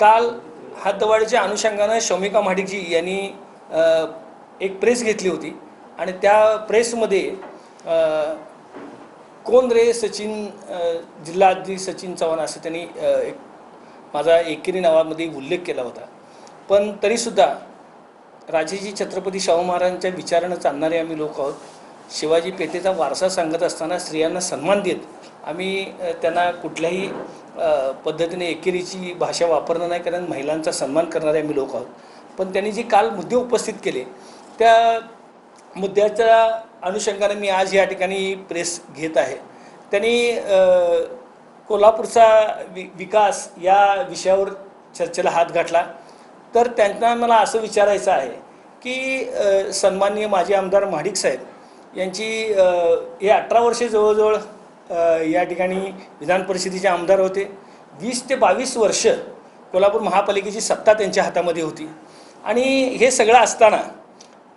काल हद्दवाढीच्या अनुषंगानं शौमिका महाडिकजी यांनी एक प्रेस घेतली होती. आणि त्या प्रेसमध्ये कोण रे सचिन अ, सचिन चव्हाण असं त्यांनी एक माझा एकेरी नावामध्ये उल्लेख केला होता. पण तरीसुद्धा राजेजी छत्रपती शाहू महाराजांच्या विचारानं चालणारे आम्ही लोक आहोत. शिवाजी पेठेचा वारसा सांगत असताना स्त्रियांना सन्मान देत आम्ही त्यांना कुठल्याही पद्धतीने एकेरीची भाषा वापरणं नाही कारण महिलांचा सन्मान करणारे आम्ही लोक आहोत. पण त्यांनी जे काल मुद्दे उपस्थित केले त्या मुद्द्याच्या अनुषंगाने मी आज या ठिकाणी प्रेस घेत आहे. त्यांनी कोल्हापूरचा वि विकास या विषयावर चर्चेला हात घातला. तर त्यांना मला असं विचारायचं आहे की सन्माननीय माजी आमदार महाडिक साहेब यांची हे अठरा वर्षे जवळजवळ या ठिकाणी विधान परिषदेचे आमदार होते. वीस ते बावीस वर्ष कोल्हापूर महापालिकेची सत्ता त्यांच्या हातामध्ये होती. आणि हे सगळं असताना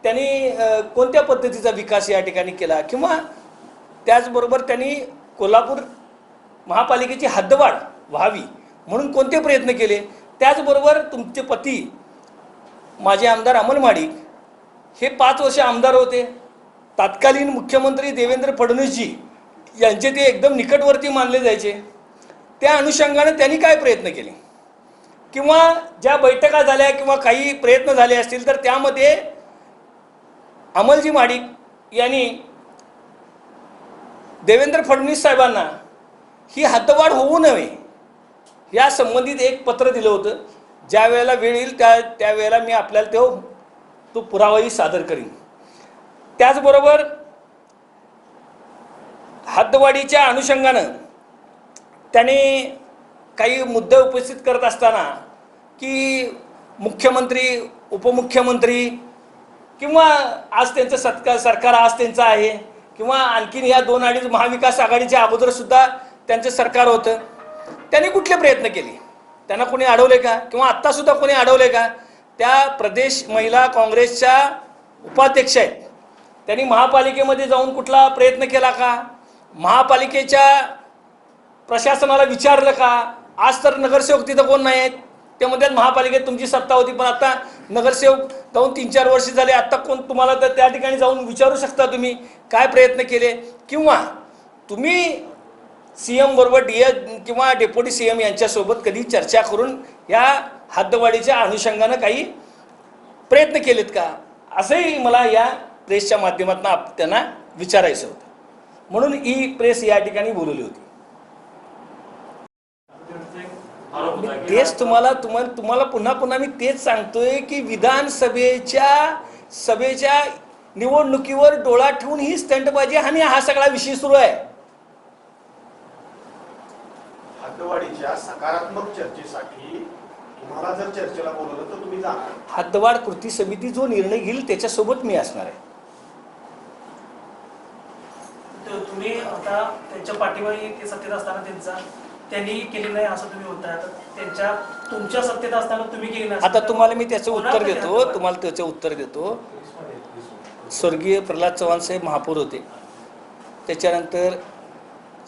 त्यांनी कोणत्या पद्धतीचा विकास या ठिकाणी केला? किंवा त्याचबरोबर त्यांनी कोल्हापूर महापालिकेची हद्दवाढ व्हावी म्हणून कोणते प्रयत्न केले? त्याचबरोबर तुमचे पती माझे आमदार अमल माडिक हे पाच वर्ष आमदार होते. तत्कालीन मुख्यमंत्री देवेंद्र फडणवीसजी यांचे ते एकदम निकटवर्ती मानले जायचे. त्या अनुषंगाने त्यांनी काय प्रयत्न केले? किंवा ज्या बैठका झाल्या किंवा काही प्रयत्न झाले असतील तर त्यामध्ये अमलजी माडिक यांनी देवेंद्र फडणवीस साहेबांना ही हद्दवाढ होऊ नये या संबंधित एक पत्र दिलं होतं. ज्या वेळेला वेळ येईल त्या त्यावेळेला मी आपल्याला तो तो पुरावाही सादर करीन. त्याचबरोबर हद्दवाढीच्या अनुषंगानं त्यांनी काही मुद्दे उपस्थित करत असताना की मुख्यमंत्री उपमुख्यमंत्री किंवा आज त्यांचं सत्कार सरकार आज त्यांचं आहे किंवा आणखीन या दोन अडीच महाविकास आघाडीच्या अगोदरसुद्धा त्यांचं सरकार होतं. त्यांनी कुठले प्रयत्न केले? त्यांना कोणी अडवले का? किंवा आत्तासुद्धा कोणी अडवले का? त्या प्रदेश महिला काँग्रेसच्या उपाध्यक्ष आहेत. त्यांनी महापालिकेमध्ये जाऊन कुठला प्रयत्न केला का? महापालिकेच्या प्रशासनाला विचारलं का? आज तर नगरसेवक तिथं कोण नाही आहेत ते म्हणतात महापालिकेत तुमची सत्ता होती पण आता नगरसेवक जाऊन तीन चार वर्ष झाले आत्ता कोण तुम्हाला तर त्या ठिकाणी जाऊन विचारू शकता तुम्ही? काय प्रयत्न केले? किंवा तुम्ही सी एम बरोबर डी किंवा डेप्युटी सी एम यांच्यासोबत कधी चर्चा करून या हद्दवाढीच्या अनुषंगानं काही प्रयत्न केलेत का? असंही मला या प्रेसच्या माध्यमातून आप त्यांना विचारायचं होतं. म्हणून ही प्रेस या ठिकाणी बोलवली होती. तेच तुम्हाला तुम्हाला तुम्हाला पुन्हा पुन्हा मी तेच सांगतोय की विधानसभेच्या सभेच्या निवडणुकीवर डोळा ठेवून ही स्टंटबाजी आणि हा सगळा विषय सुरू आहे. सकारात्मक चर्चेसाठी तुम्हाला जर चर्चेला बोलवलं तर तुम्ही जाणार. हद्दवाढ कृती समिती जो निर्णय घेईल त्याच्यासोबत मी असणार आहे तर तुम्ही आता त्यांच्या ते सत्तेत असताना त्यांचा त्यांनी केली नाही असं तुम्ही म्हणताय. आता त्यांच्या तुमच्या सत्तेत असताना तुम्ही केली नाही आता तुम्हाला मी त्याचं उत्तर देतो? तुम्हाला त्याचं उत्तर देतो. स्वर्गीय प्रल्हाद चव्हाण साहेब महापौर होते. त्याच्यानंतर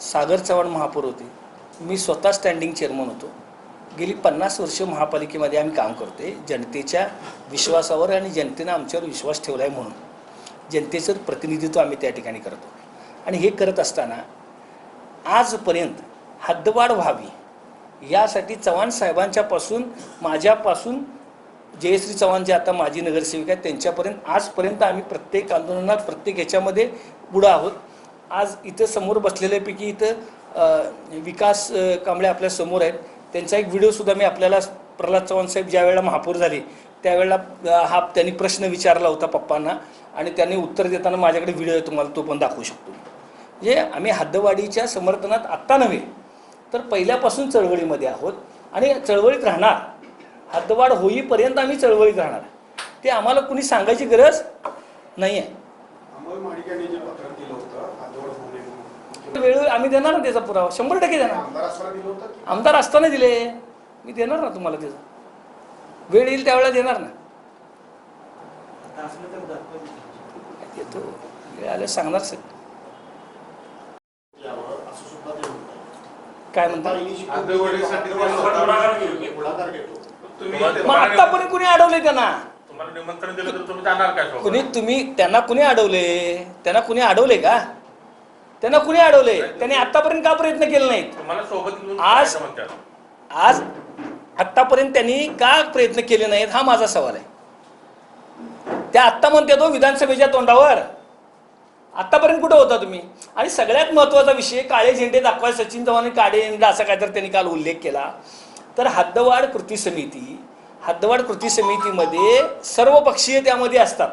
सागर चव्हाण महापौर होते. मी स्वतः स्टँडिंग चेअरमन होतो. गेली पन्नास वर्ष महापालिकेमध्ये आम्ही काम करतोय. जनतेच्या विश्वासावर आणि जनतेनं आमच्यावर विश्वास ठेवला आहे म्हणून. जनतेचं प्रतिनिधित्व आम्ही त्या ठिकाणी करतो. आणि हे करत असताना आजपर्यंत हद्दवाढ व्हावी यासाठी चव्हाण साहेबांच्यापासून माझ्यापासून जयश्री चव्हाण जे आता माजी नगरसेविका आहेत त्यांच्यापर्यंत आजपर्यंत आम्ही प्रत्येक आंदोलनात प्रत्येक ह्याच्यामध्ये पुढं आहोत. आज इथं समोर बसलेल्यापैकी इथं विकास कांबळे आपल्यासमोर आहेत. त्यांचा एक व्हिडिओसुद्धा मी आपल्याला प्रल्हाद चव्हाण साहेब ज्यावेळेला महापौर झाले त्यावेळेला हा त्यांनी प्रश्न विचारला होता पप्पांना आणि त्यांनी उत्तर देताना माझ्याकडे व्हिडिओ आहे तुम्हाला तो पण दाखवू शकतो. म्हणजे आम्ही हद्दवाढीच्या समर्थनात आत्ता नव्हे तर पहिल्यापासून चळवळीमध्ये आहोत आणि चळवळीत राहणार. हद्दवाढ होईपर्यंत आम्ही चळवळीत राहणार. ते आम्हाला कुणी सांगायची गरज नाही आहे जे वेळोवेळी आम्ही देणार ना त्याचा पुरावा? शंभर टक्के देणार. आमदार असताना दिलं होतं की? आमदार असताना दिले. मी देणार ना तुम्हाला त्याचा. वेळ येईल त्यावेळेला देणार ना. देतो वेळ आल्या सांगणार सर म्हणतात काय म्हणता? हद्दवाढीसाठी पुढाकार घेतो. तुम्ही मग आतापर्यंत कुणी अडवले त्यांना? तुम्हाला निमंत्रण दिलं तर तुम्ही जाणार काय सोबत? कुणी तुम्ही त्यांना कुणी अडवले त्यांना कुणी अडवले का? त्यांना कुणी अडवले त्यांनी आतापर्यंत का प्रयत्न केले नाहीत? तुम्हाला सोबत घेऊन आज- म्हणतात. आज आतापर्यंत त्यांनी का प्रयत्न केले नाहीत? हा माझा सवाल आहे. त्या आत्ता म्हणते तो विधानसभेच्या तोंडावर. आतापर्यंत कुठं होता तुम्ही? आणि सगळ्यात महत्त्वाचा विषय काळे झेंडे दाखवाय सचिन चव्हाण काळे झेंडे असा तर त्यांनी काल उल्लेख केला. तर हद्दवाड कृती समिती हद्दवाड कृती समितीमध्ये सर्व पक्षीय त्यामध्ये असतात.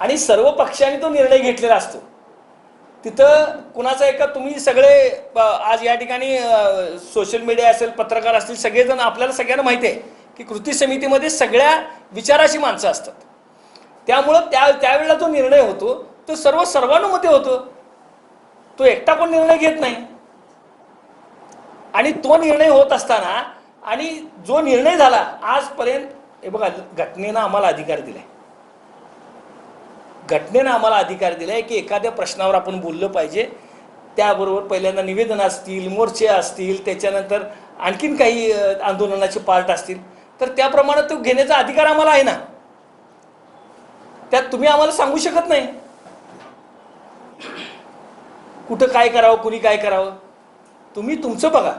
आणि सर्व पक्षांनी तो निर्णय घेतलेला असतो. तिथं कुणाचा एका तुम्ही सगळे आज या ठिकाणी सोशल मीडिया असेल पत्रकार असतील सगळेजण आपल्याला सगळ्यांना माहिती आहे की कृती समितीमध्ये सगळ्या विचाराची माणसं असतात. त्यामुळं त्या त्यावेळेला तो निर्णय होतो तो सर्व सर्वानुमते होतं. तो एकटा कोण निर्णय घेत नाही. आणि तो निर्णय होत असताना आणि जो निर्णय झाला आजपर्यंत हे बघा घटनेनं आम्हाला अधिकार दिलाय. घटनेनं आम्हाला अधिकार दिलाय की एखाद्या प्रश्नावर आपण बोललं पाहिजे. त्याबरोबर पहिल्यांदा निवेदन असतील मोर्चे असतील त्याच्यानंतर आणखीन काही आंदोलनाचे पार्ट असतील. तर त्याप्रमाणे तो घेण्याचा अधिकार आम्हाला आहे ना. त्यात तुम्ही आम्हाला सांगू शकत नाही. कुठं काय करावं कुणी काय करावं? तुम्ही तुमचं बघा.